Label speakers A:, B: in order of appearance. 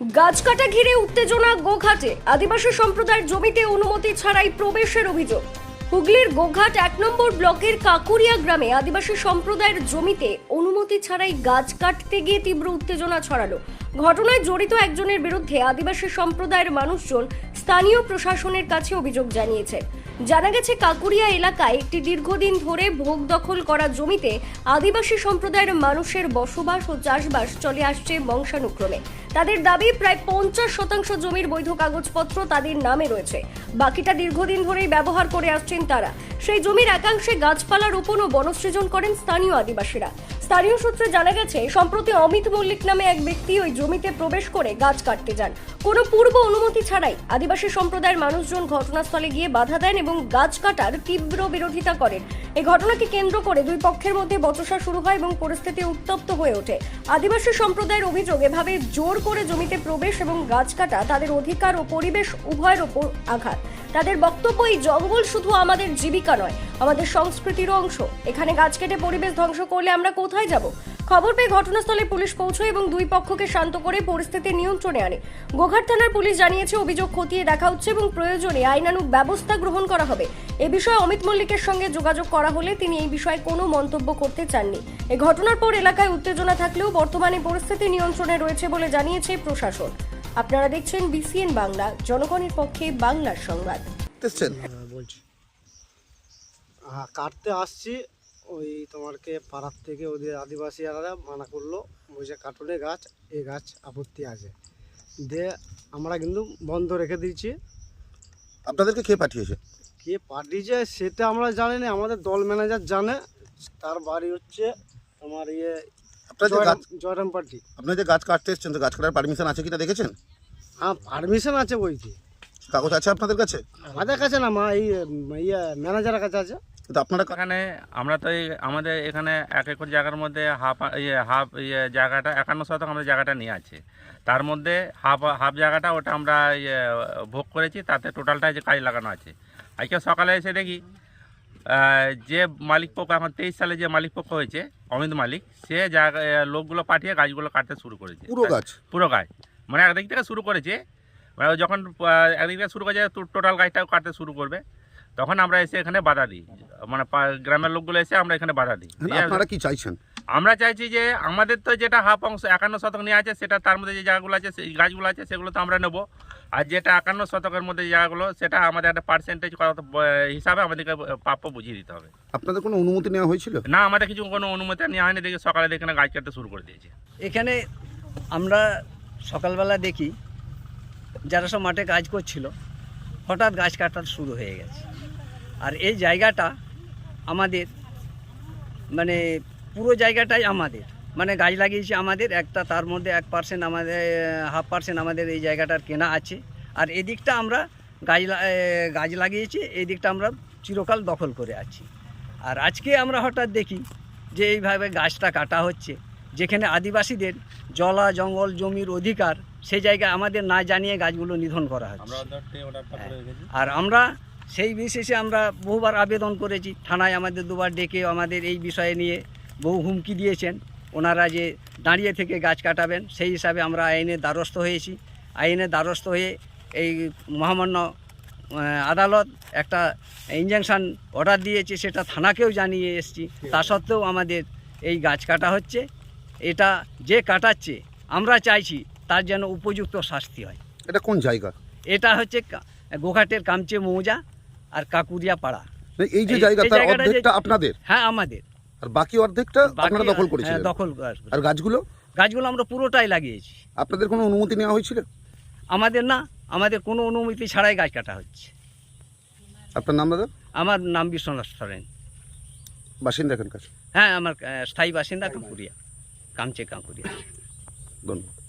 A: গাছ কাটা ঘিরে উত্তেজনা গোঘাটে। আদিবাসী সম্প্রদায়ের জমিতে অনুমতি ছাড়াই প্রবেশের অভিযোগ। হুগলির গোঘাট এক নম্বর ব্লকের কাকুরিয়া গ্রামে আদিবাসী সম্প্রদায়ের জমিতে অনুমতি ছাড়াই গাছ কাটতে গিয়ে তীব্র উত্তেজনা ছড়ালো। ঘটনায় জড়িত একজনের বিরুদ্ধে আদিবাসী সম্প্রদায়ের মানুষজন স্থানীয় প্রশাসনের কাছে অভিযোগ জানিয়েছে। জানা গেছে, কাকুরিয়া এলাকায় একটি দীর্ঘদিন ধরে ভোগ দখল করা জমিতে আদিবাসী সম্প্রদায়ের মানুষের বসবাস ও চাষবাস চলে আসছে বংশানুক্রমে। তাদের দাবি প্রায় পঞ্চাশ শতাংশ জমির বৈধ কাগজপত্র তাদের নামে রয়েছে। বাকিটা দীর্ঘদিন ধরেই ব্যবহার করে আসছেন তারা। সেই জমির একাংশে গাছপালা রোপণ ও বনসৃজন করেন স্থানীয় আদিবাসীরা। স্থানীয় সূত্রে জানা গেছে, সম্প্রতি অমিত মল্লিক নামে এক ব্যক্তি ওই জমিতে প্রবেশ করে গাছ কাটতে যান। কোনো পূর্ব অনুমতি ছাড়াই আদিবাসী সম্প্রদায়ের মানুষজন ঘটনাস্থলে গিয়ে বাধা দেন এবং গাছ কাটার তীব্র বিরোধিতা করেন। এই ঘটনাকে কেন্দ্র করে দুই পক্ষের মধ্যে বচসা শুরু হয় এবং পরিস্থিতি উত্তপ্ত হয়ে ওঠে। আদিবাসী সম্প্রদায়ের অভিযোগ, এভাবে জোর করে জমিতে প্রবেশ এবং গাছ কাটা তাদের অধিকার ও পরিবেশ উভয়ের ওপর আঘাত। তাদের বক্তব্য এই জঙ্গল শুধু আমাদের জীবিকা নয়, আমাদের সংস্কৃতিরও অংশ। এখানে গাছ কেটে পরিবেশ ধ্বংস করলে আমরা কোথায় যাব? খবর পেয়ে ঘটনাস্থলে পুলিশ পৌঁছয় এবং দুই পক্ষকে শান্ত করে পরিস্থিতি নিয়ন্ত্রণে আনে। গোঘাট থানার পুলিশ জানিয়েছে অভিযোগ খতিয়ে দেখা হচ্ছে এবং প্রয়োজনে আইনানুগ ব্যবস্থা গ্রহণ করা হবে। এ বিষয়ে অমিত মল্লিকের সঙ্গে যোগাযোগ করা হলে তিনি এই বিষয়ে কোনো মন্তব্য করতে চাননি। এ ঘটনার পর এলাকায় উত্তেজনা থাকলেও বর্তমানে পরিস্থিতি নিয়ন্ত্রণে রয়েছে বলে জানিয়েছে প্রশাসন। আপনারা দেখছেন বিসিএন বাংলা জনগণের পক্ষে বাংলার সংবাদ।
B: হ্যাঁ, বলছি। হ্যাঁ কাটতে আসছি। ওই তোমারকে পাড়ার থেকে ওদের আদিবাসীরা মানা করল বলছে কাটুনে গাছ এই গাছ আপত্তি আছে। দিয়ে আমরা কিন্তু বন্ধ রেখে দিয়েছি।
C: আপনাদেরকে কে পাঠিয়েছে?
B: কে পাঠিয়েছে সেটা আমরা জানি না আমাদের দল ম্যানেজার জানে। তার বাড়ি হচ্ছে তোমার ইয়ে
C: আপনারা যে গাছ
B: জয়রাম পার্টি।
C: আপনারা যে গাছ কাটতে এসছেন তো গাছ কাটার পারমিশন আছে কিনা দেখেছেন?
B: হ্যাঁ পারমিশন আছে বইতে।
C: কাগজ আছে আপনাদের কাছে?
B: আমাদের কাছে না মা এই ইয়ে ম্যানেজারের কাছে আছে।
C: কিন্তু আপনারা
D: এখানে আমরা তো এই আমাদের এখানে এক একর জায়গার মধ্যে হাফ ইয়ে হাফ ইয়ে জায়গাটা একান্ন শতক আমরা জায়গাটা নিয়ে আছে। তার মধ্যে হাফ হাফ জায়গাটা ওটা আমরা ইয়ে ভোগ করেছি তাতে টোটালটা যে কাজ লাগানো আছে। আজকে সকালে এসে দেখি যে মালিক পক্ষ এখন তেইশ সালে যে মালিক পক্ষ হয়েছে অমিত মালিক সে জায়গা লোকগুলো পাঠিয়ে গাছগুলো কাটতে শুরু করেছে।
C: পুরো গাছ?
D: পুরো গাছ। মানে একদিক থেকে শুরু করেছে মানে যখন একদিক থেকে শুরু করেছে টোটাল গাছটাও কাটতে শুরু করবে। তখন আমরা এসে এখানে বাধা দিই। মানে পা- গ্রামের লোকগুলো এসে আমরা এখানে বাধা দিই।
C: আপনারা কি চাইছেন?
D: আমরা চাইছি যে আমাদের তো যেটা হাফ অংশ একান্ন শতক নিয়ে আছে সেটা তার মধ্যে যে জায়গাগুলো আছে সেই গাছগুলো আছে সেগুলো তো আমরা নেব। আর যেটা একান্ন শতকের মধ্যে যে জায়গাগুলো সেটা আমাদের একটা পার্সেন্টেজ হিসাবে আমাদেরকে প্রাপ্য বুঝিয়ে দিতে হবে।
C: আপনাদের কোনো অনুমতি নেওয়া হয়েছিল?
D: না আমাদের কিছু কোনো অনুমতি নেওয়া হয়নি দেখি সকালে দেখে গাছ কাটতে শুরু করে দিয়েছে।
E: এখানে আমরা সকালবেলা দেখি যারা সব মাঠে কাজ করছিল হঠাৎ গাছ কাটা শুরু হয়ে গেছে। আর এই জায়গাটা আমাদের মানে পুরো জায়গাটাই আমাদের। মানে গাছ লাগিয়েছি আমাদের, একটা তার মধ্যে এক পার্সেন্ট আমাদের হাফ পার্সেন্ট আমাদের এই জায়গাটার কেনা আছে। আর এদিকটা আমরা গাছ গাছ লাগিয়েছি এই দিকটা আমরা চিরকাল দখল করে আছি। আর আজকে আমরা হঠাৎ দেখি যে এইভাবে গাছটা কাটা হচ্ছে, যেখানে আদিবাসীদের জলা, জঙ্গল, জমির অধিকার সেই জায়গায় আমাদের না জানিয়ে গাছগুলো নিধন করা হচ্ছে আর আমরা সেই বিশেষে আমরা বহুবার আবেদন করেছি থানায় আমাদের দুবার ডেকে আমাদের এই বিষয়ে নিয়ে বহু হুমকি দিয়েছেন। ওনারা যে দাঁড়িয়ে থেকে গাছ কাটাবেন সেই হিসাবে আমরা আইনের দ্বারস্থ হয়েছি। আইনের দ্বারস্থ হয়ে এই মহামান্য আদালত একটা ইঞ্জেকশন অর্ডার দিয়েছে সেটা থানাকেও জানিয়ে এসেছি। তা সত্ত্বেও আমাদের এই গাছ কাটা হচ্ছে। এটা যে কাটাচ্ছে আমরা চাইছি তার যেন উপযুক্ত শাস্তি হয়।
C: এটা কোন জায়গা?
E: এটা হচ্ছে গোঘাটের কামচে মৌজা আর কাকুরিয়া পাড়া।
C: এই যে জায়গা তার অর্ধেকটা আপনাদের?
E: হ্যাঁ আমাদের।
C: আর বাকি অর্ধেকটা আপনারা দখল করেছিলেন?
E: হ্যাঁ, দখল করা-
C: আর গাছগুলো?
E: গাছগুলো আমরা পুরোটাই লাগিয়েছি।
C: আপনাদের কোনো অনুমতি নেওয়া হয়েছিল?
E: আমাদের না আমাদের কোনো অনুমতি ছাড়াই গাছ কাটা হচ্ছে।
C: আপনার নাম দাদা?
E: আমার নাম বিশ্বনাথ সরেন।
C: বাসিন্দা এখানকার?
E: হ্যাঁ আমার স্থায়ী বাসিন্দা কাঁকুরিয়া কামচে কাঁকুরিয়া।
C: ধন্যবাদ।